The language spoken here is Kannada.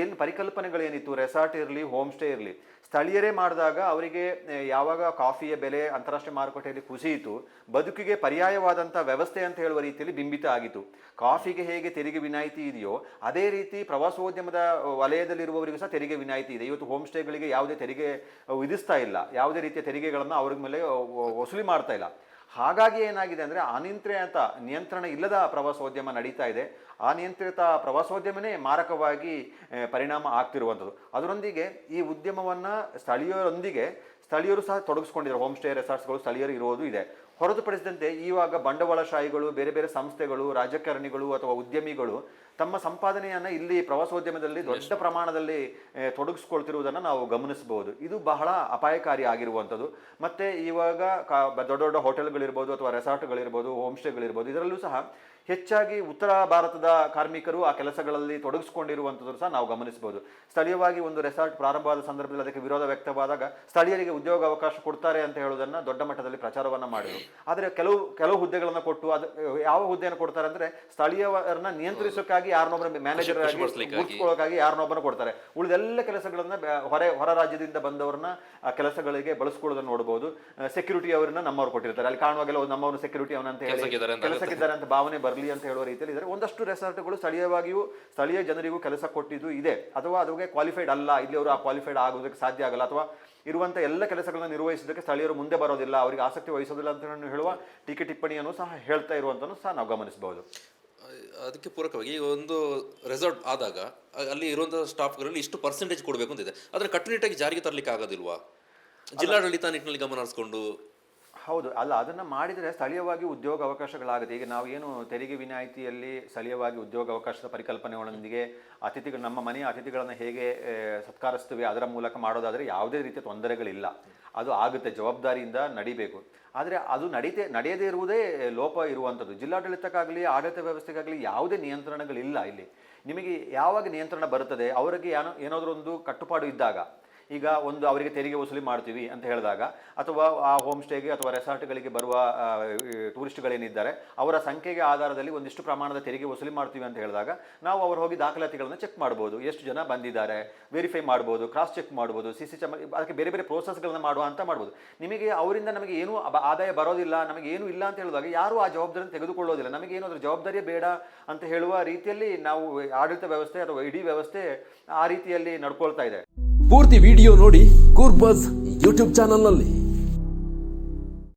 ಏನು ಪರಿಕಲ್ಪನೆಗಳೇನಿತ್ತು ರೆಸಾರ್ಟ್ ಇರಲಿ ಹೋಮ್ ಸ್ಟೇ ಇರಲಿ. ಸ್ಥಳೀಯರೇ ಮಾಡಿದಾಗ ಅವರಿಗೆ ಯಾವಾಗ ಕಾಫಿಯ ಬೆಲೆ, ಅಂತಾರಾಷ್ಟ್ರೀಯ ಮಾರುಕಟ್ಟೆಯಲ್ಲಿ ಕುಸಿಯಿತು ಬದುಕಿಗೆ ಪರ್ಯಾಯವಾದಂಥ ವ್ಯವಸ್ಥೆ ಅಂತ ಹೇಳುವ ರೀತಿಯಲ್ಲಿ ಬಿಂಬಿತ ಆಗಿತ್ತು. ಕಾಫಿಗೆ ಹೇಗೆ ತೆರಿಗೆ ವಿನಾಯಿತಿ ಇದೆಯೋ, ಅದೇ ರೀತಿ ಪ್ರವಾಸೋದ್ಯಮದ ವಲಯದಲ್ಲಿರುವವರಿಗೂ ಸಹ ತೆರಿಗೆ ವಿನಾಯಿತಿ ಇದೆ. ಇವತ್ತು ಹೋಮ್ ಸ್ಟೇಗಳಿಗೆ ಯಾವುದೇ ತೆರಿಗೆ, ವಿಧಿಸ್ತಾ ಇಲ್ಲ. ಯಾವುದೇ ರೀತಿಯ ತೆರಿಗೆಗಳನ್ನು ಅವ್ರ ಮೇಲೆ ವಸೂಲಿ ಮಾಡ್ತಾ ಇಲ್ಲ. ಹಾಗಾಗಿ ಏನಾಗಿದೆ ಅಂದರೆ ಅನಿಯಂತ್ರಿತ ನಿಯಂತ್ರಣ ಇಲ್ಲದ ಪ್ರವಾಸೋದ್ಯಮ ನಡೀತಾ ಇದೆ. ಆ ನಿಯಂತ್ರಿತ ಪ್ರವಾಸೋದ್ಯಮನೇ ಮಾರಕವಾಗಿ ಪರಿಣಾಮ ಆಗ್ತಿರುವಂಥದ್ದು. ಅದರೊಂದಿಗೆ ಈ ಉದ್ಯಮವನ್ನು ಸ್ಥಳೀಯರೊಂದಿಗೆ, ಸ್ಥಳೀಯರು ಸಹ ತೊಡಗಿಸ್ಕೊಂಡಿದ್ದಾರೆ. ಹೋಮ್ ಸ್ಟೇ ರೆಸಾರ್ಟ್ಸ್ಗಳು ಸ್ಥಳೀಯರು ಇರೋದು ಇದೆ. ಹೊರತುಪಡಿಸಿದಂತೆ ಇವಾಗ ಬಂಡವಾಳಶಾಹಿಗಳು, ಬೇರೆ ಬೇರೆ ಸಂಸ್ಥೆಗಳು, ರಾಜಕಾರಣಿಗಳು ಅಥವಾ ಉದ್ಯಮಿಗಳು ತಮ್ಮ ಸಂಪಾದನೆಯನ್ನು ಇಲ್ಲಿ ಪ್ರವಾಸೋದ್ಯಮದಲ್ಲಿ ದೊಡ್ಡ ಪ್ರಮಾಣದಲ್ಲಿ ತೊಡಗಿಸ್ಕೊಳ್ತಿರುವುದನ್ನು ನಾವು ಗಮನಿಸಬಹುದು. ಇದು ಬಹಳ ಅಪಾಯಕಾರಿ ಆಗಿರುವಂಥದ್ದು. ಮತ್ತೆ ಇವಾಗ ಕಾ- ದೊಡ್ಡ ದೊಡ್ಡ ಹೋಟೆಲ್ಗಳಿರ್ಬೋದು ಅಥವಾ ರೆಸಾರ್ಟ್ಗಳಿರ್ಬೋದು ಹೋಮ್ ಸ್ಟೇಗಳಿರ್ಬೋದು ಇದರಲ್ಲೂ ಸಹ ಹೆಚ್ಚಾಗಿ ಉತ್ತರ ಭಾರತದ ಕಾರ್ಮಿಕರು ಆ ಕೆಲಸಗಳಲ್ಲಿ ತೊಡಗಿಸ್ಕೊಂಡಿರುವಂಥದ್ದು ಸಹ ನಾವು ಗಮನಿಸಬಹುದು. ಸ್ಥಳೀಯವಾಗಿ ಒಂದು ರೆಸಾರ್ಟ್ ಪ್ರಾರಂಭವಾದ ಸಂದರ್ಭದಲ್ಲಿ ಅದಕ್ಕೆ ವಿರೋಧ ವ್ಯಕ್ತವಾದಾಗ ಸ್ಥಳೀಯರಿಗೆ ಉದ್ಯೋಗ ಅವಕಾಶ ಕೊಡ್ತಾರೆ ಅಂತ ಹೇಳೋದನ್ನು ದೊಡ್ಡ ಮಟ್ಟದಲ್ಲಿ ಪ್ರಚಾರವನ್ನು ಮಾಡಿದರು. ಆದರೆ ಕೆಲವು ಕೆಲವು ಹುದ್ದೆಗಳನ್ನು ಕೊಟ್ಟು ಅದು ಯಾವ ಹುದ್ದೆಯನ್ನು ಕೊಡ್ತಾರೆ ಅಂದರೆ ಸ್ಥಳೀಯವರನ್ನ ನಿಯಂತ್ರಿಸೋಕ್ಕಾಗಿ ಯಾರನ್ನೊಬ್ಬರ ಮ್ಯಾನೇಜರ್ ಆಗಿ ಮುಗಿಸ್ಕೊಳ್ಳೋಕ್ಕಾಗಿ ಕೊಡ್ತಾರೆ. ಉಳಿದೆಲ್ಲ ಕೆಲಸಗಳನ್ನ ಹೊರ ಹೊರ ರಾಜ್ಯದಿಂದ ಬಂದವರನ್ನ ಆ ಕೆಲಸಗಳಿಗೆ ಬಳಸ್ಕೊಳ್ಳೋದನ್ನ ನೋಡಬಹುದು ಸೆಕ್ಯೂರಿಟಿ ಅವರನ್ನ ನಮ್ಮವ್ರು ಕೊಟ್ಟಿರ್ತಾರೆ. ಅಲ್ಲಿ ಕಾಣುವಾಗೆಲ್ಲ ಒಂದು ಸೆಕ್ಯೂರಿಟಿ ಅವನಂತ ಹೇಳಿ ಕೆಲ್ಸಕ್ಕಿದ್ದಾರೆ ಅಂತ ಭಾವನೆ ಬರಲಿ ಅಂತ ಹೇಳುವ ರೀತಿಯಲ್ಲಿ ಇದ್ದಾರೆ ಒಂದಷ್ಟು ರೆಸಾರ್ಟ್ಗಳು ಸ್ಥಳೀಯವಾಗಿಯೂ ಸ್ಥಳೀಯ ಜನರಿಗೂ ಕೆಲಸ ಕೊಟ್ಟಿದ್ದು ಇದೆ. ಅಥವಾ ಅದಕ್ಕೆ ಕ್ವಾಲಿಫೈಡ್ ಅಲ್ಲ. ಇಲ್ಲಿ ಅವರು ಆ ಕ್ವಾಲಿಫೈಡ್ ಆಗೋದಕ್ಕೆ ಸಾಧ್ಯ ಆಗಲ್ಲ. ಅಥವಾ ಇರುವಂಥ ಎಲ್ಲ ಕೆಲಸಗಳನ್ನು ನಿರ್ವಹಿಸೋದಕ್ಕೆ ಸ್ಥಳೀಯರು ಮುಂದೆ ಬರೋದಿಲ್ಲ. ಅವರಿಗೆ ಆಸಕ್ತಿ ವಹಿಸೋದಿಲ್ಲ ಅಂತ ಹೇಳುವ ಟೀಕೆ ಟಿಪ್ಪಣಿಯನ್ನು ಸಹ ಹೇಳ್ತಾ ಇರುವಂತನೂ ಸಹ ನಾವು ಗಮನಿಸಬಹುದು. ಅದಕ್ಕೆ ಪೂರಕವಾಗಿ ಈಗ ಒಂದು ರೆಸಾರ್ಟ್ ಆದಾಗ, ಅಲ್ಲಿ ಇರುವಂತಹ ಸ್ಟಾಫ್ಗಳಲ್ಲಿ ಇಷ್ಟು ಪರ್ಸೆಂಟೇಜ್ ಕೊಡಬೇಕು ಅಂತಿದೆ ಅದನ್ನ ಕಟ್ಟುನಿಟ್ಟಾಗಿ ಜಾರಿಗೆ ತರಲಿಕ್ಕೆ ಆಗೋದಿಲ್ವಾ? ಜಿಲ್ಲಾಡಳಿತ ನಿಟ್ಟಿನಲ್ಲಿ ಗಮನ ಹರಿಸ್ಕೊಂಡು ಹೌದು, ಅಲ್ಲ, ಅದನ್ನು ಮಾಡಿದರೆ ಸ್ಥಳೀಯವಾಗಿ ಉದ್ಯೋಗ ಅವಕಾಶಗಳಾಗುತ್ತೆ. ಈಗ ನಾವು ಏನು ತೆರಿಗೆ ವಿನಾಯಿತಿಯಲ್ಲಿ ಸ್ಥಳೀಯವಾಗಿ ಉದ್ಯೋಗ ಅವಕಾಶದ ಪರಿಕಲ್ಪನೆಗಳೊಂದಿಗೆ ಅತಿಥಿಗಳು, ನಮ್ಮ ಮನೆಯ ಅತಿಥಿಗಳನ್ನು ಹೇಗೆ ಸತ್ಕಾರಿಸ್ತೀವಿ, ಅದರ ಮೂಲಕ ಮಾಡೋದಾದರೆ ಯಾವುದೇ ರೀತಿಯ ತೊಂದರೆಗಳಿಲ್ಲ. ಅದು ಆಗುತ್ತೆ, ಜವಾಬ್ದಾರಿಯಿಂದ ನಡಿಬೇಕು. ಆದರೆ ಅದು ನಡೀತೆ, ನಡೆಯದೇ ಇರುವುದೇ ಲೋಪ ಇರುವಂಥದ್ದು. ಜಿಲ್ಲಾಡಳಿತಕ್ಕಾಗಲಿ, ಆಡಳಿತ ವ್ಯವಸ್ಥೆಗಾಗಲಿ ಯಾವುದೇ ನಿಯಂತ್ರಣಗಳಿಲ್ಲ ಇಲ್ಲಿ. ನಿಮಗೆ ಯಾವಾಗ ನಿಯಂತ್ರಣ ಬರುತ್ತದೆ? ಅವರಿಗೆ ಏನೋ ಏನಾದರೂ ಒಂದು ಕಟ್ಟುಪಾಡು ಇದ್ದಾಗ. ಈಗ ಒಂದು ಅವರಿಗೆ ತೆರಿಗೆ ವಸೂಲಿ ಮಾಡ್ತೀವಿ ಅಂತ ಹೇಳಿದಾಗ, ಅಥವಾ ಆ ಹೋಮ್ ಸ್ಟೇಗೆ ಅಥವಾ ರೆಸಾರ್ಟ್ಗಳಿಗೆ ಬರುವ ಟೂರಿಸ್ಟ್ಗಳೇನಿದ್ದಾರೆ, ಅವರ ಸಂಖ್ಯೆಗೆ ಆಧಾರದಲ್ಲಿ ಒಂದಿಷ್ಟು ಪ್ರಮಾಣದ ತೆರಿಗೆ ವಸೂಲಿ ಮಾಡ್ತೀವಿ ಅಂತ ಹೇಳಿದಾಗ, ನಾವು ಅವರು ಹೋಗಿ ದಾಖಲಾತಿಗಳನ್ನು ಚೆಕ್ ಮಾಡ್ಬೋದು. ಎಷ್ಟು ಜನ ಬಂದಿದ್ದಾರೆ ವೆರಿಫೈ ಮಾಡ್ಬೋದು ಕ್ರಾಸ್ ಚೆಕ್ ಮಾಡ್ಬೋದು, ಸಿ ಸಿ ಅದಕ್ಕೆ ಬೇರೆ ಬೇರೆ ಪ್ರೋಸೆಸ್ಗಳನ್ನು ಮಾಡುವ ಅಂತ ಮಾಡ್ಬೋದು. ನಿಮಗೆ ಅವರಿಂದ ನಮಗೆ ಏನೂ ಆದಾಯ ಬರೋದಿಲ್ಲ, ನಮಗೆ ಏನೂ ಇಲ್ಲ ಅಂತ ಹೇಳಿದಾಗ ಯಾರೂ ಆ ಜವಾಬ್ದಾರಿಯನ್ನು ತೆಗೆದುಕೊಳ್ಳೋದಿಲ್ಲ. ನಮಗೆ ಏನು ಅದರ ಜವಾಬ್ದಾರಿಯೇ ಬೇಡ ಅಂತ ಹೇಳುವ ರೀತಿಯಲ್ಲಿ ನಾವು ಆಡಳಿತ ವ್ಯವಸ್ಥೆ ಅಥವಾ ಇಡೀ ವ್ಯವಸ್ಥೆ ಆ ರೀತಿಯಲ್ಲಿ ನಡ್ಕೊಳ್ತಾ ಇದೆ. ಪೂರ್ತಿ ವಿಡಿಯೋ ನೋಡಿ ಕೂರ್ಬಸ್ ಯೂಟ್ಯೂಬ್ ಚಾನಲ್ನಲ್ಲಿ.